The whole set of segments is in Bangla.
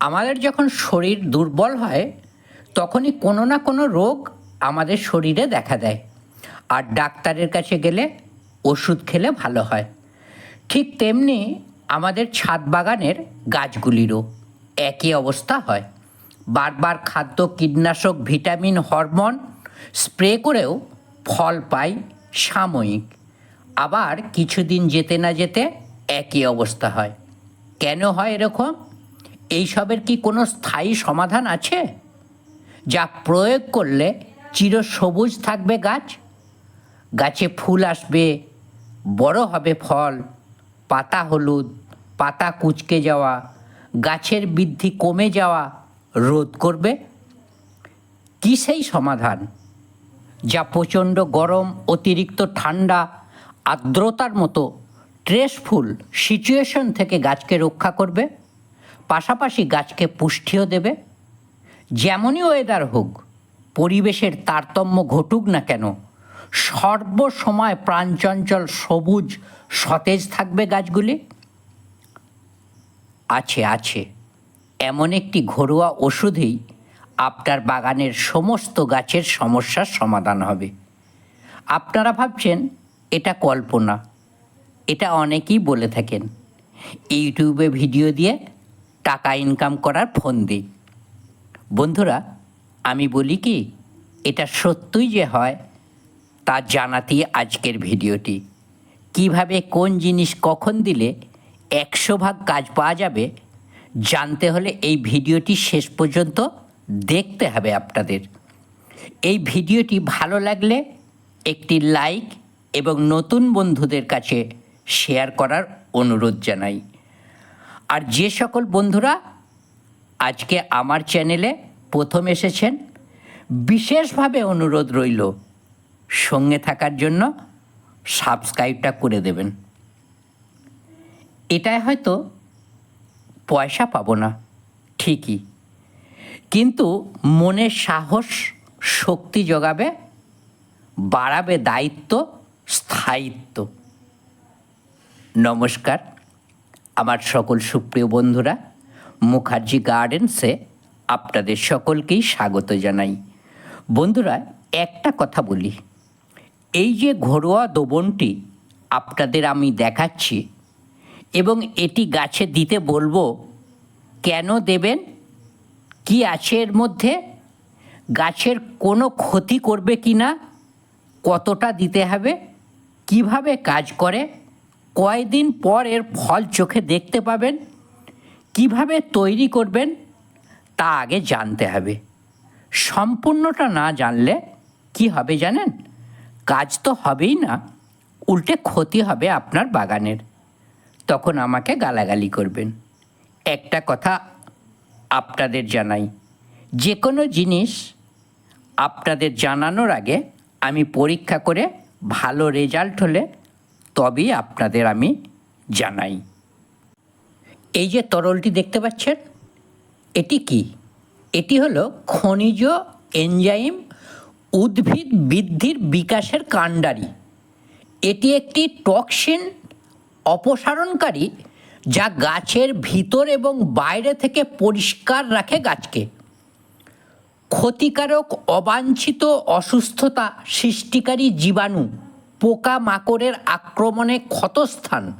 আমাদের যখন শরীর দুর্বল হয়, তখনই কোনো না কোনো রোগ আমাদের শরীরে দেখা দেয়। আর ডাক্তারের কাছে গেলে ওষুধ খেলে ভালো হয়। ঠিক তেমনি আমাদের ছাদ বাগানের গাছগুলিরও একই অবস্থা হয়। বারবার খাদ্য, কীটনাশক, ভিটামিন, হরমোন স্প্রে করেও ফল পাই সাময়িক। আবার কিছুদিন যেতে না যেতে একই অবস্থা হয়। কেন হয় এরকম? এইসবের কি কোনো স্থায়ী সমাধান আছে? যা প্রয়োগ করলে চিরসবুজ থাকবে গাছ। গাছে ফুল আসবে, বড় হবে ফল, পাতা হলুদ, পাতা কুচকে যাওয়া, গাছের বৃদ্ধি কমে যাওয়া রোধ করবে। কি সেই সমাধান যা প্রচণ্ড গরম, অতিরিক্ত ঠান্ডা, আর্দ্রতার মতো স্ট্রেসফুল সিচুয়েশন থেকে গাছকে রক্ষা করবে? পাশাপাশি গাছকে পুষ্টিও দেবে। যেমনই ওয়েদার হোক, পরিবেশের তারতম্য ঘটুক না কেন, সর্বসময় প্রাণচঞ্চল সবুজ, সতেজ থাকবে গাছগুলি। আছে আছে, এমন একটি ঘরোয়া ওষুধেই আপনার বাগানের সমস্ত গাছের সমস্যার সমাধান হবে। আপনারা ভাবছেন, এটা কল্পনা, এটা অনেকেই বলে থাকেন। ইউটিউবে ভিডিও দিয়ে টাকা ইনকাম করার ফোন দিই বন্ধুরা, আমি বলি কি, এটা সত্যই যে হয়, তা জানাতেই আজকের ভিডিওটি। কীভাবে কোন জিনিস কখন দিলে একশো ভাগ কাজ পাওয়া যাবে, জানতে হলে এই ভিডিওটি শেষ পর্যন্ত দেখতে হবে আপনাদের। এই ভিডিওটি ভালো লাগলে একটি লাইক এবং নতুন বন্ধুদের কাছে শেয়ার করার অনুরোধ জানাই। আর যে সকল বন্ধুরা আজকে আমার চ্যানেলে প্রথম এসেছেন, বিশেষভাবে অনুরোধ রইল সঙ্গে থাকার জন্য সাবস্ক্রাইবটা করে দেবেন। এটায় হয়তো পয়সা পাবো না, ঠিকই। কিন্তু মনের সাহস, শক্তি যোগাবে বাড়াবে দায়িত্ব, স্থায়িত্ব। নমস্কার। আমার সকল সুপ্রিয় বন্ধুরা, মুখার্জি গার্ডেন্সে আপনাদের সকলকেই স্বাগত জানাই। বন্ধুরা, একটা কথা বলি। এই যে ঘরোয়া দোবনটি আপনাদের আমি দেখাচ্ছি এবং এটি গাছে দিতে বলব, কেন দেবেন? কি আছে এর মধ্যে? গাছের কোনো ক্ষতি করবে কি না কতটা দিতে হবে? কীভাবে কাজ করে? কয়দিন পর এর ফল চোখে দেখতে পাবেন, কীভাবে তৈরি করবেন, তা আগে জানতে হবে। সম্পূর্ণটা না জানলে কি হবে জানেন? কাজ তো হবেই না, উল্টে ক্ষতি হবে আপনার বাগানের। তখন আমাকে গালাগালি করবেন। একটা কথা আপনাদের জানাই, যে কোনো জিনিস আপনাদের জানানোর আগে আমি পরীক্ষা করে ভালো রেজাল্ট হলে তবেই আপনাদের আমি জানাই। এই যে তরলটি দেখতে পাচ্ছেন, এটি কি? এটি হলো খনিজ এনজাইম উদ্ভিদ বৃদ্ধির বিকাশের কাণ্ডারি। এটি একটি টক্সিন অপসারণকারী যা গাছের ভিতর এবং বাইরে থেকে পরিষ্কার রাখে গাছকে। ক্ষতিকারক অবাঞ্ছিত অসুস্থতা সৃষ্টিকারী জীবাণু পোকা মাকড়ের আক্রমণে ক্ষতস্থান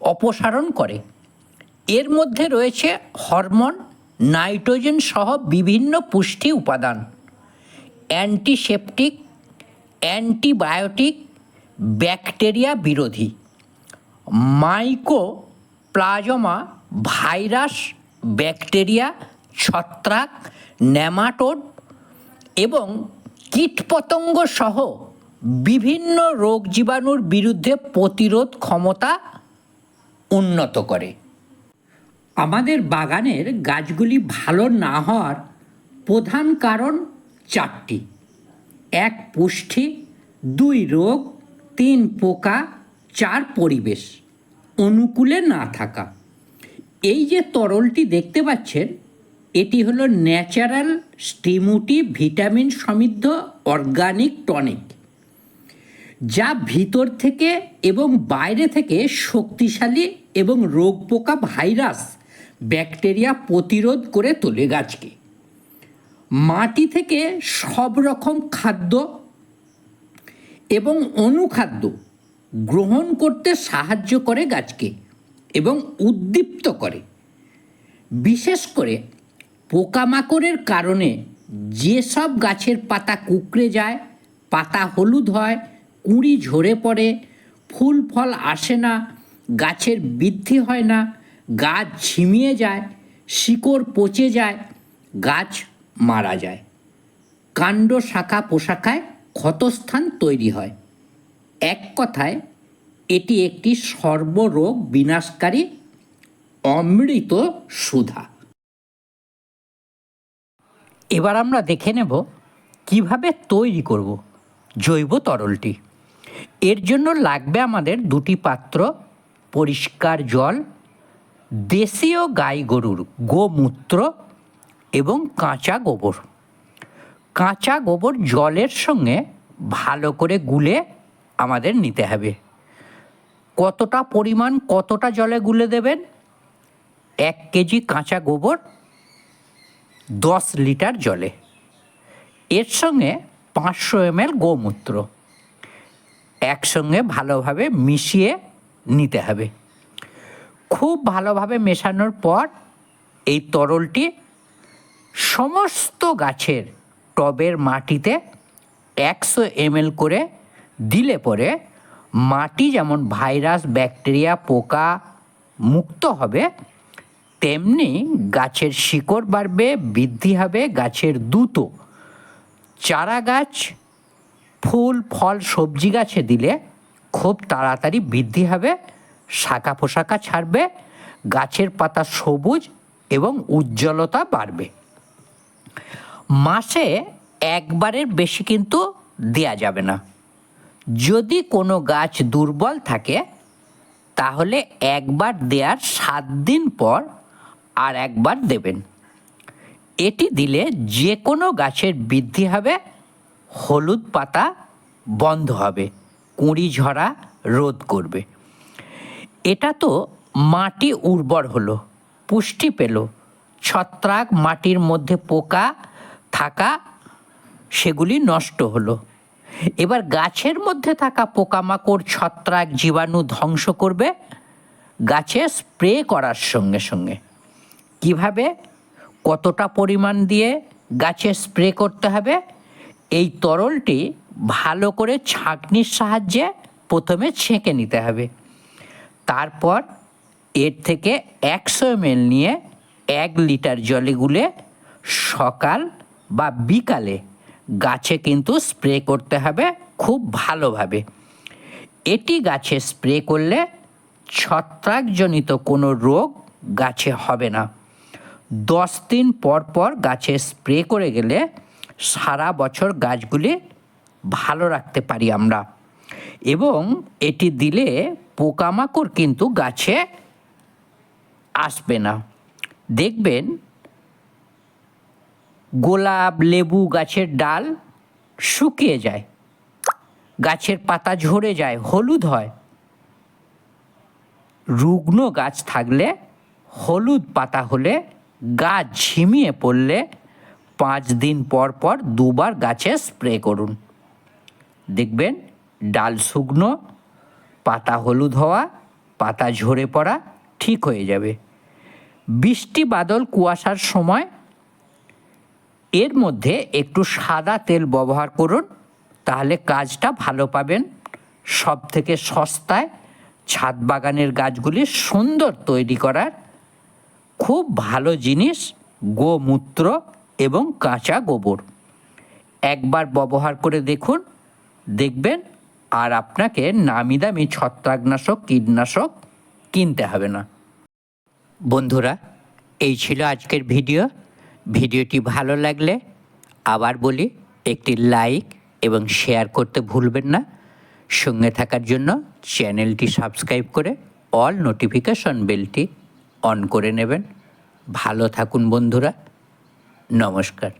অপসারণ করে। এর মধ্যে রয়েছে হরমোন, নাইট্রোজেন সহ বিভিন্ন পুষ্টি উপাদান। অ্যান্টিসেপটিক, অ্যান্টিবায়োটিক, ব্যাকটেরিয়া বিরোধী। মাইকো প্লাজমা ভাইরাস, ব্যাকটেরিয়া, ছত্রাক, নেমাটোড এবং কীটপতঙ্গ সহ বিভিন্ন রোগ জীবাণুর বিরুদ্ধে প্রতিরোধ ক্ষমতা উন্নত করে। আমাদের বাগানের গাছগুলি ভালো না হওয়ার প্রধান কারণ চারটি। এক পুষ্টি, দুই রোগ, তিন পোকা, চার পরিবেশ। অনুকূলে না থাকা। এই যে তরলটি দেখতে পাচ্ছেন, এটি হলো ন্যাচারাল স্টিমুটি ভিটামিন সমৃদ্ধ অর্গানিক টনিক। যা ভিতর থেকে এবং বাইরে থেকে শক্তিশালী এবং রোগ পোকা ভাইরাস, ব্যাকটেরিয়া প্রতিরোধ করে তোলে গাছকে। মাটি থেকে সব রকম খাদ্য এবং অনুখাদ্য গ্রহণ করতে সাহায্য করে গাছকে এবং উদ্দীপ্ত করে। বিশেষ করে পোকামাকড়ের কারণে যেসব গাছের পাতা কুকড়ে যায়, পাতা হলুদ হয় কুঁড়ি ঝরে পড়ে, ফুল ফল আসে না, গাছের বৃদ্ধি হয় না, গাছ ঝিমিয়ে যায়, শিকড় পচে যায়, গাছ মারা যায়। কাণ্ড শাখা পোশাখায় ক্ষতস্থান তৈরি হয়। এক কথায়, এটি একটি সর্বরোগ বিনাশকারী অমৃত সুধা। এবার আমরা দেখে নেব, কীভাবে তৈরি করব জৈব তরলটি। এর জন্য লাগবে আমাদের দুটি পাত্র, পরিষ্কার জল, দেশীয় গাই গরুর গোমূত্র এবং কাঁচা গোবর। কাঁচা গোবর জলের সঙ্গে ভালো করে গুলে আমাদের নিতে হবে। কতটা পরিমাণ কতটা জলে গুলে দেবেন? এক কেজি কাঁচা গোবর দশ লিটার জলে। এর সঙ্গে পাঁচশো এমএল গোমূত্র। একসঙ্গে ভালোভাবে মিশিয়ে নিতে হবে। খুব ভালোভাবে মেশানোর পর এই তরলটি সমস্ত গাছের টবের মাটিতে একশো এমএল করে দিলে পরে মাটি যেমন ভাইরাস, ব্যাকটেরিয়া, পোকা মুক্ত হবে, তেমনি গাছের শিকড় বাড়বে, বৃদ্ধি হবে, গাছের দ্রুত চারা গাছ ফুল, ফল, সবজি গাছে দিলে খুব তাড়াতাড়ি বৃদ্ধি হবে, শাখা পোশাকা ছাড়বে, গাছের পাতা সবুজ এবং উজ্জ্বলতা বাড়বে। মাসে একবারের বেশি কিন্তু দেয়া যাবে না। যদি কোনো গাছ দুর্বল থাকে, তাহলে একবার দেওয়ার সাত দিন পর আর একবার দেবেন। এটি দিলে যে কোনো গাছের বৃদ্ধি হবে হলুদ পাতা বন্ধ হবে, কুঁড়ি ঝরা রোধ করবে। এটা তো মাটি উর্বর হলো, পুষ্টি পেল। ছত্রাক মাটির মধ্যে পোকা থাকা সেগুলি নষ্ট হলো। এবার গাছের মধ্যে থাকা পোকামাকড়, ছত্রাক জীবাণু ধ্বংস করবে, গাছে স্প্রে করার সঙ্গে সঙ্গে। কীভাবে? কতটা পরিমাণ দিয়ে গাছে স্প্রে করতে হবে? এই তরলটি ভালো করে ছাঁকনির সাহায্যে প্রথমে ছেঁকে নিতে হবে। তারপর এর থেকে একশো এমএল নিয়ে এক লিটার জলে গুলে সকাল বা বিকালে গাছে কিন্তু স্প্রে করতে হবে খুব ভালোভাবে। এটি গাছে স্প্রে করলে ছত্রাকজনিত কোনো রোগ গাছে হবে না। দশ দিন পর পর গাছে স্প্রে করে গেলে সারা বছর গাছগুলি ভালো রাখতে পারি আমরা। এবং এটি দিলে পোকামাকড় কিন্তু গাছে আসবে না। দেখবেন, গোলাপ, লেবু গাছের ডাল শুকিয়ে যায়। গাছের পাতা ঝরে যায়, হলুদ হয়। রুগ্ন গাছ থাকলে হলুদ পাতা হলে গাছ ঝিমিয়ে পড়লে পাঁচ দিন পর পর দুবার গাছে স্প্রে করুন। দেখবেন ডাল শুকনো, পাতা হলুদ হওয়া, পাতা ঝরে পড়া ঠিক হয়ে যাবে। বৃষ্টি বাদল কুয়াশার সময় এর মধ্যে একটু সাদা তেল ব্যবহার করুন, তাহলে কাজটা ভালো পাবেন। সব থেকে সস্তায় ছাদ বাগানের গাছগুলি সুন্দর তৈরি করার খুব ভালো জিনিস গোমূত্র এবং কাঁচা গোবর। একবার ব্যবহার করে দেখুন। দেখবেন আর আপনাকে নামি দামি ছত্রাকনাশক, কীটনাশক কিনতে হবে না। বন্ধুরা, এই ছিল আজকের ভিডিও। ভিডিওটি ভালো লাগলে আবার বলি, একটি লাইক এবং শেয়ার করতে ভুলবেন না। সঙ্গে থাকার জন্য চ্যানেলটি সাবস্ক্রাইব করে অল নোটিফিকেশন বেলটি অন করে নেবেন। ভালো থাকুন বন্ধুরা। নমস্কার।